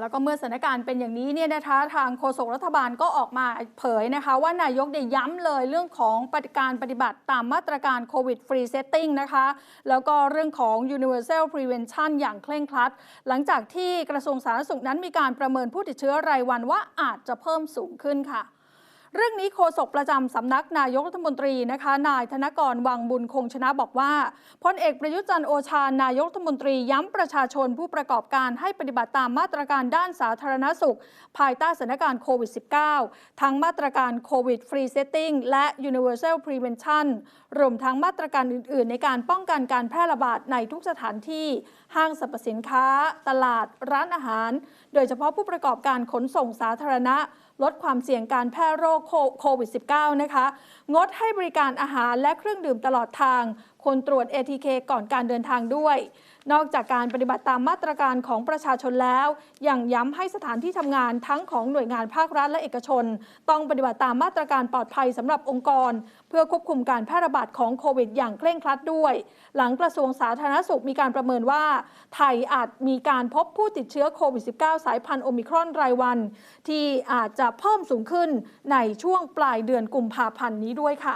แล้วก็เมื่อสถานการณ์เป็นอย่างนี้เนี่ยนะคะทางโฆษกรัฐบาลก็ออกมาเผยนะคะว่านายกได้ย้ำเลยเรื่องของปฏิการปฏิบัติตามมาตรการโควิดฟรีเซตติ้งนะคะแล้วก็เรื่องของ universal prevention อย่างเคร่งครัด หลังจากที่กระทรวงสาธารณสุขนั้นมีการประเมินผู้ติดเชื้อรายวันว่าอาจจะเพิ่มสูงขึ้นค่ะ เรื่องนี้โฆษกประจำสำนักนายกรัฐมนตรีนะคะ นายธนกรวังบุญคงชนะบอกว่าพลเอกประยุจันโอชานายกรัฐมนตรีย้ำประชาชนผู้ประกอบการให้ปฏิบัติตามมาตรการด้านสาธารณสุข ภายใต้สถานการณ์โควิด -19 ทั้งมาตรการโควิดฟรีเซตติ้งและ universal prevention รวมทั้งมาตรการอื่น ๆ ในการป้องกันการแพร่ระบาดในทุกสถานที่ ห้างสรรพสินค้า ตลาด ร้านอาหาร โดยเฉพาะผู้ประกอบการขนส่งสาธารณะ ลดความเสี่ยงการแพร่โรคโควิด -19 นะคะ งดให้บริการอาหารและเครื่องดื่มตลอดทาง คนตรวจ ATK ก่อนการเดินทางด้วย นอกจากการปฏิบัติตามมาตรการของประชาชนแล้วยังย้ำให้สถานที่ทำงานทั้งของหน่วยงานภาครัฐและเอกชน ต้องปฏิบัติตามมาตรการปลอดภัยสำหรับองค์กร เพื่อควบคุมการแพร่ระบาดของโควิด อย่างเคร่งครัดด้วย หลังกระทรวงสาธารณสุขมีการประเมินว่า ไทยอาจมีการพบผู้ติดเชื้อโควิด -19 สายพันธุ์โอมิครอนรายวัน ที่อาจจะเพิ่มสูงขึ้นในช่วงปลายเดือนกุมภาพันธ์นี้ด้วยค่ะ